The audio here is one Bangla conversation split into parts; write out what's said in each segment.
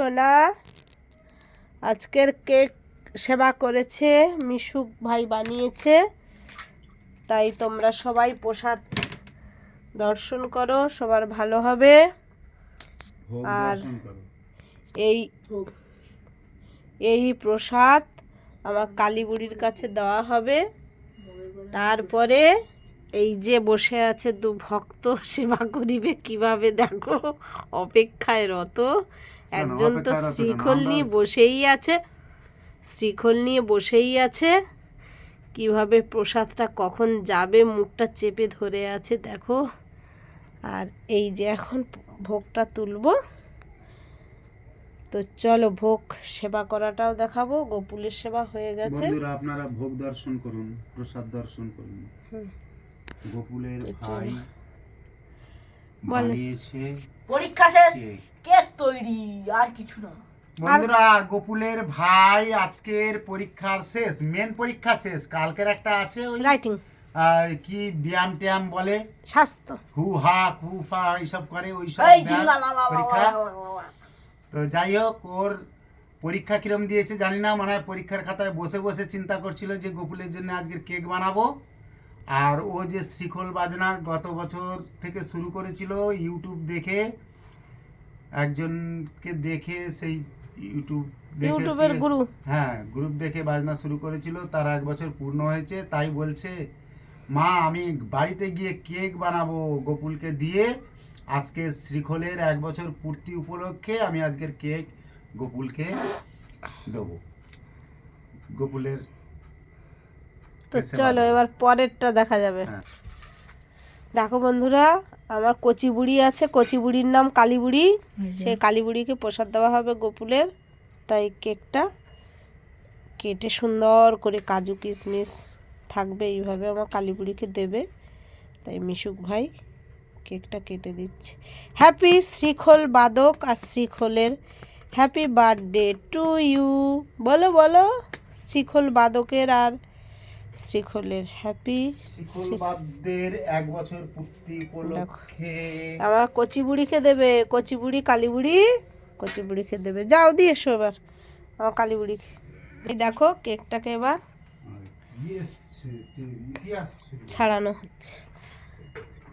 সোনা। আজকের কেক সেবা করেছে মিশুক ভাই বানিয়েছে। তাই তোমরা সবাই প্রসাদ দর্শন করো সবার ভালো হবে। আর এই এই প্রসাদ আমার কালী বুড়ির কাছে দেওয়া হবে। তারপরে এই যে বসে আছে দু ভক্ত সেবা করিবে কীভাবে দেখো অপেক্ষায় রত। একজন তো শ্রীখল নিয়ে বসেই আছে। শ্রীখল নিয়ে বসেই আছে। কীভাবে প্রসাদটা কখন যাবে মুখটা চেপে ধরে আছে দেখো। আর এই যে এখন ভোগটা তুলবো। তো চলো ভোগ সেবা করাটাও দেখাবো। গোপুলের সেবা হয়ে গেছে। বন্ধুরা আপনারা ভোগ দর্শন করুন প্রসাদ দর্শন করুন। তো ভাই। বানিয়েছে পরীক্ষা শেষ কেক। তৈরি আর কিছু না বন্ধুরা গোকুলের ভাই আজকের পরীক্ষার শেষ মেন পরীক্ষা শেষ কালকের একটা আছে ওই রাইটিং কি ব্যায়াম ট্যায়াম বলে স্বাস্থ্য হু হা কু ফা এইসব করে ওই সব পরীক্ষা। তো যাই হোক ওর পরীক্ষা কিরম দিয়েছে জানি না মনে হয় পরীক্ষার খাতায় বসে বসে চিন্তা করছিল যে গোকুলের জন্য আজকের কেক বানাবো আর ও যে শিখল বাজনা গত বছর থেকে শুরু করেছিল ইউটিউব দেখে একজনকে দেখে সেই ইউটিউব ইউটিউবের হচ্ছে- গুরু হ্যাঁ গ্রুপ দেখে বাজনা শুরু করেছিল তার এক বছর পূর্ণ হয়েছে তাই বলছে মা আমি বাড়িতে গিয়ে কেক বানাবো গোকুলকে দিয়ে। আজকে শ্রীখোলের এক বছর পূর্তি উপলক্ষে আমি আজকের কেক গোকুলকে দেবো। গোকুলের তো চলো এবার পরেরটা দেখা যাবে। হ্যাঁ। দেখো বন্ধুরা আমার কচি বুড়ি আছে। কচি বুড়ির নাম কালী বুড়ি সেই কালী বুড়িকে প্রসাদ দেওয়া হবে গোপুলের। তাই কেকটা কেটে সুন্দর করে কাজু কিশমিশ থাকবে এইভাবে আমার কালী বুড়িকে দেবে। তাই মিশুক ভাই কেকটা কেটে দিচ্ছে। হ্যাপি শ্রীখোল বাদক আর শ্রীখোলের হ্যাপি বার্থডে টু ইউ বলো বলো শ্রীখোল বাদকের আর শ্রীখোলের হ্যাপি শিকলবাদদের এক বছর পূর্তি উপলক্ষে। আমার কচি বুড়িকে দেবে কচি বুড়ি কালী বুড়ি দেবে। যাও দিয়ে এসো এবার আমার কালীবুড়িকে। এই দেখো কেকটাকে এবার ছাড়ানো হচ্ছে।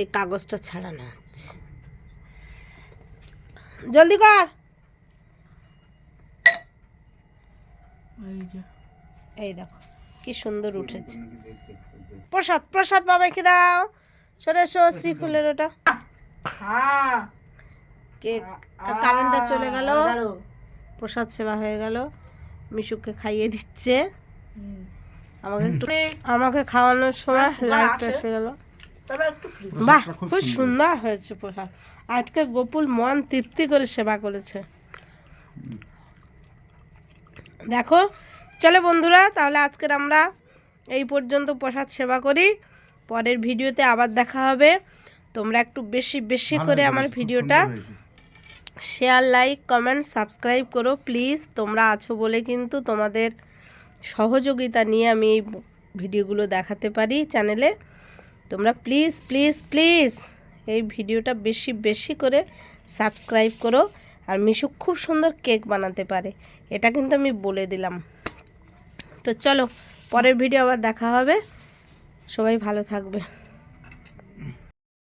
এই কাগজটা ছাড়ানো হচ্ছে। জলদি কর। এই দেখো। কি সুন্দর উঠেছে। প্রসাদ প্রসাদ বাবাইকে দাও। সরে এসো শ্রীফুলের ওটা। হ্যাঁ কেক কারেন্টটা চলে গেল। প্রসাদ সেবা হয়ে গেল। মিশুকে খাইয়ে দিচ্ছে। আমাকে একটু আমাকে খাওয়ানোর সময় লাইটটা এসে গেল। তবে একটু বাহ খুব সুন্দর। হয়েছে প্রসাদ। আজকে গোপুল মন তৃপ্তি করে সেবা করেছে। দেখো চলো বন্ধুরা তাহলে আজকের আমরা এই পর্যন্ত প্রসাদ সেবা করি। পরের ভিডিওতে আবার দেখা হবে। তোমরা একটু বেশি বেশি করে আমার ভিডিওটা শেয়ার লাইক কমেন্ট সাবস্ক্রাইব করো প্লিজ তোমরা আছো বলে কিন্তু তোমাদের সহযোগিতা নিয়ে আমি এই ভিডিওগুলো দেখাতে পারি চ্যানেলে তোমরা প্লিজ প্লিজ প্লিজ এই ভিডিওটা বেশি বেশি করে সাবস্ক্রাইব করো। আর মিশু খুব সুন্দর কেক বানাতে পারে। এটা কিন্তু আমি বলে দিলাম। তো চলো পরের ভিডিও আবার দেখা হবে। সবাই ভালো থাকবে।